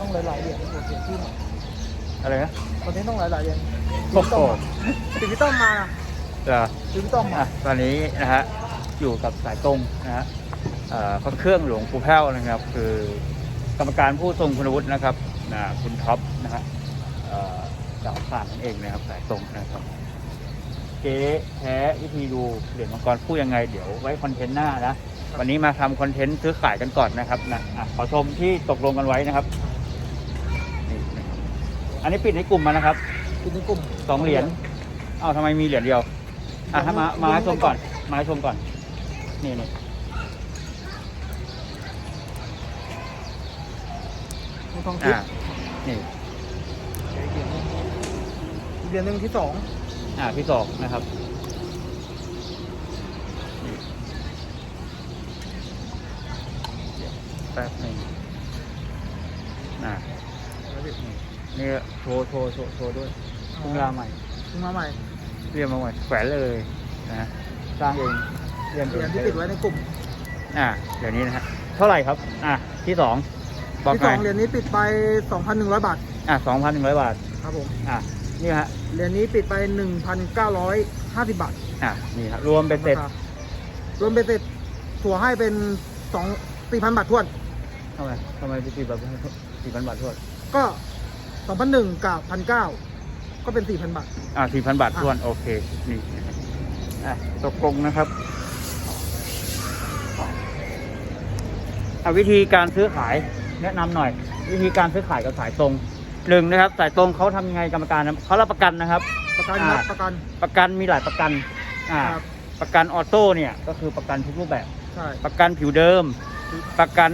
ต้องหลายๆเหรียญโอเคที่หน่อยอะไรนะคอนเทนต์ต้องหลายๆเหรียญโอ้โหถึงพี่ต้องมานะจะถึงพี่ต้องมาอะตอนนี้นะฮะอยู่กับสายตรงนะฮะเอ่อพระเครื่องหลวงปู่แพ้วนะครับ คือกรรมการผู้ทรงคุณวุฒินะครับนะคุณท็อปนะฮะเอ่อจากผ่านนั่นเองนะครับสายตรงนะครับ เจ๊แท้วิธีดูเหรียญมังกรพูดยังไงเดี๋ยวไว้คอนเทนต์หน้านะ วันนี้มาทำคอนเทนต์ซื้อขายกันก่อนนะครับนะอะขอชมที่ตกลงกันไว้นะครับนี่นะครับ อันนี้ปิดในกลุ่มมานะครับกินในกลุ่มสองเหรียญอ้าวทำไมมีเหรียญเดียวอะถ้ามามาให้ชมก่อน มาให้ชมก่อน นี่นี่ในทองทิพอ่าย์นี่อีกเหรียญหนึ่งที่สองอ่าพี่สองนะครับนี่เดี๋ยวแป๊บหนึ่งอ่า นี่โชว์โชว์โชว์โชว์ด้วยเพิ่งลาใหม่เพิ่งมาใหม่เรียนมาใหม่แขวนเลยนะสร้างเองเรียนเหเอรียญงที่ติดไว้ในกลุ่มอ่าเดี๋ยวนี้นะฮะเท่าไหร่ครับ อะที่สองบอกที่หสน่ออยงเหรียญนี้ปิดไป 2,100 บาทอะสองพันหนึ่งร้อยบาท ครับผมอะนี่ฮะเหรียญนี้ปิดไป 1,950 บาทอะนี่ฮะรวมเป็นเสร็จราคารวมเป็นเสร็จถั่วให้เป็น2 4,000 บาททวน ทำไมทำไมสี่แบบสี่พันบาททวนก็ 2,001 กับ 1,900 ก็เป็น 4,000 บาท อะสี่พันบาททวน โอเค นี่นะครับอะตกลงนะครับอะวิธีการซื้อขายแนะนำหน่อย วิธีการซื้อขายกับสายตรงหนึ่งนะครับ สายตรงเขาทำยังไงกรรมการนะเขารับประกันนะครับ ประกันอ่าครับประกัน ประกันมีหลายประกัน อ่า ครับ ประกันออโต้เนี่ย ก็คือประกันทุกรูปแบบ ใช่ ประกันผิวเดิม ประกัน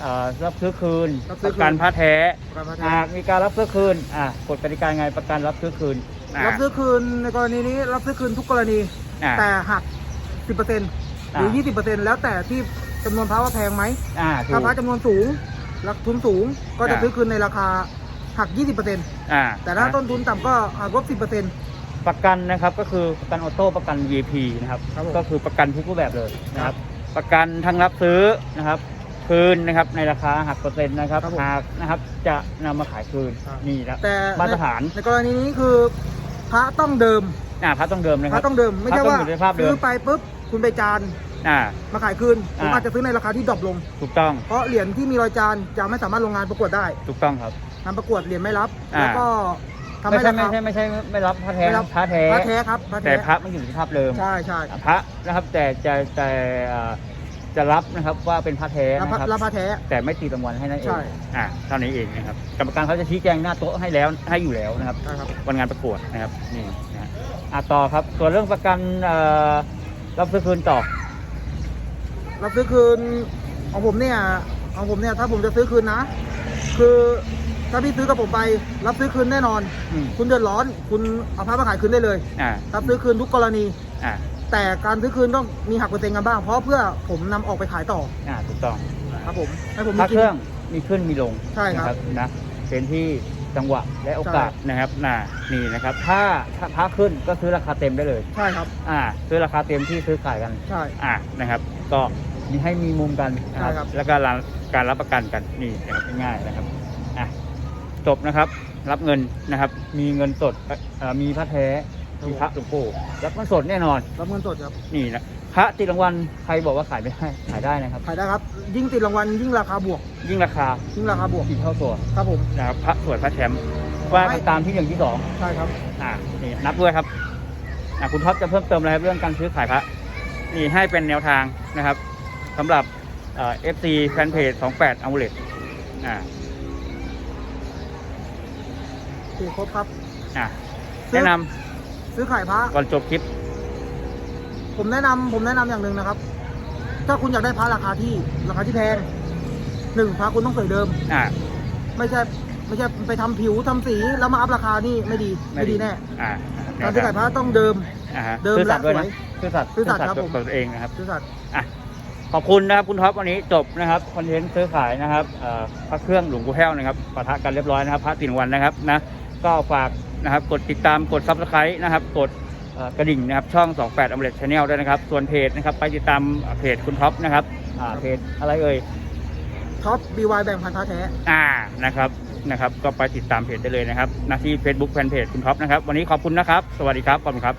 เอ่อรับซื้อคืน รับซื้ปอคืน ระกันผ้าแท้ประกันพาหากมีการรับซื้อคืนอ่ากฎกติกาไงประกันรับซื้อคืนอ่ารับซื้อคืนในกรณีนี้รับซื้อคืนทุกกรณี อ่าแต่หัก 10%หรือ 20%แล้วแต่ที่จำนวนพระว่าแพงไหม อ่าถูถ้าก พระจำนวนสูงราคาทุนสูงก็จะอ่า ซื้อคืนในราคาหัก 20%อ่าแต่ถ้าต้นทุนต่ำก็หักลบ 10%ประกันนะครับก็คือประกันออโต้ประกัน VIP นะครับ ครับผมก็คือประกันทุกรูปแบบเลยนะครับ ประกันทั้งรับซื้อนะครับคืนนะครับในราคาหักเปอร์เซ็นต์นะครับครับผม หากนะครับจะนำมาขายคืนครับนี่นะแต่มาตรฐานในกรณีนี้คือพระต้องเดิมอ่าพระต้องเดิมนะพครัระบต้องเดิมไม่ใช่พระต้องว่าอยู่ในสภาพเดิม ซื้อไปปุ๊บคุณไปจานอ่า มาขายคืนผมอ่า อาจจะซื้อในราคาที่ดรอปลง ถูกต้องเพราะเหรียญที่มีรอยจานจะไม่สามารถลงงานประกวดได้ถูกต้องครับ งานประกวดเหรียญไม่รับ อ่า แล้วก็ ทำไม่ให้ใช่ราไม่คา ใช่ไม่ใช่ไม่รับพระแท้ไม่รับ พระแท้ พระแท้ครับพระแต่แท้พระไม่อยู่ในสภาพเดิม ใช่ใช่พระนะครับแต่จะแต่เอ่อจะรับนะครับว่าเป็นพระแท้รับนะพระครับรับพระแท้ แต่ไม่ตีรางวัลให้นั่นเอใช่งอ่าเท่านี้เองนะครับกรรมการเขาจะชี้แจงหน้าโต๊ะให้แล้วให้อยู่แล้วนะครับ ใช่ครับ วันงานประกวดนะครับนี่นะฮะอะต่อครับส่วนเรื่องประกันเอ่อรับซื้อคืนต่อรับซื้อคืนของผมเนี่ยของผมเนี่ยถ้าผมจะซื้อคืนนะ คือ ถ้าพี่ซื้อกับผมไปรับซื้อคืนแน่นอน อืม คุณเดือดร้อน คุณเอาพระมาขายคืนได้เลย อ่ารับซื้อคืนทุกกรณี อ่าแต่การซื้อคืนต้องมีหักเปอร์เซ็นต์กันบ้าง เพราะเพื่อผมนำออกไปขายต่ออ่าถูกต้องครับผมให้ผมพระมีเครื่องมีขึ้นมีลงใช่ครับนะนะเป็นที่จังหวะและโอกาสนะครับน่ะนี่นะครับ ถ้าถ้าพระขึ้นก็ซื้อราคาเต็มได้เลย ใช่ครับ อ่า ซื้อราคาเต็มที่ซื้อขายกัน ใช่ อ่านะครับ ก็มีให้มีมุมกันนะคใช่รับครับ แล้วก็การการรับประกันกันนี่นะครับง่ายๆนะครับอะ จบนะครับ รับเงินนะครับ มีเงินสดเอ่อมีพระแท้มีพระหลวงปู่รับเงินสดแน่นอน รับเงินสดครับนี่นะพระติดรางวัลใครบอกว่าขายไม่ได้ขายได้นะครับ ขายได้ครับ ยิ่งติดรางวัลยิ่งราคาบวก ยิ่งราคายิ่งราคาบวกกี่เท่าตัวครับผมนะครับพระสวยพระแชมป์ว่ากันตามที่หนึ่งที่สองใช่ครับอ่านี่นับด้วยครับอ่าคุณท็อปจะเพิ่มเติมอะไรครับเรื่องการซื้อขายพระนี่ให้เป็นแนวทางนะครับสำหรับเอ่อฟซีแฟนเพจ28อัลเลตอ่า ถูกครบครับ อ่าซื้อแนะนำซื้อขายพระก่อนจบคลิป ผมแนะนำผมแนะนำอย่างหนึ่งนะครับ ถ้าคุณอยากได้พระราคาที่ราคาที่แพงหนึ่งพระคุณต้องสวยเดิม อ่าไม่ใช่ไม่ใช่ไปทำผิวทำสีแล้วมาอัพราคานี่ไม่ดีไม่ดีแน่อ่าการซื้อขายพระต้องเดิม อ่าฮะเดิมซื่อสัตย์ด้วยและนะสวยซื่อสัตย์ซื่อสัตย์ครับกับผมตัวเองนะครับ ซื่อสัตย์ อะขอบคุณนะครับคุณท็อปวันนี้จบนะครับคอนเทนต์ซื้อขายนะครับเอ่อพระเครื่องหลวงปู่แห้วนะครับปะทะกันเรียบร้อยนะครับพระตินวันนะครับนะ ก็ฝากนะครับกดติดตามกดซับสไครต์นะครับ กดเอ่อกระดิ่งนะครับช่อง 28อ m เ e t Channel ด้วยนะครับ ส่วนเพจนะครับ ไปติดตามเพจคุณท็อปนะครับอ่าเพจอะไรเอ่ยท็อป BY แบ่งพันธุ์พระแท้อ่านะครับนะครับ ก็ไปติดตามเพจได้เลยนะครับหน้าที่ Facebook แฟนเพจคุณท็อปนะครับ วันนี้ขอบคุณนะครับ สวัสดีครับ ขอบคุณครับ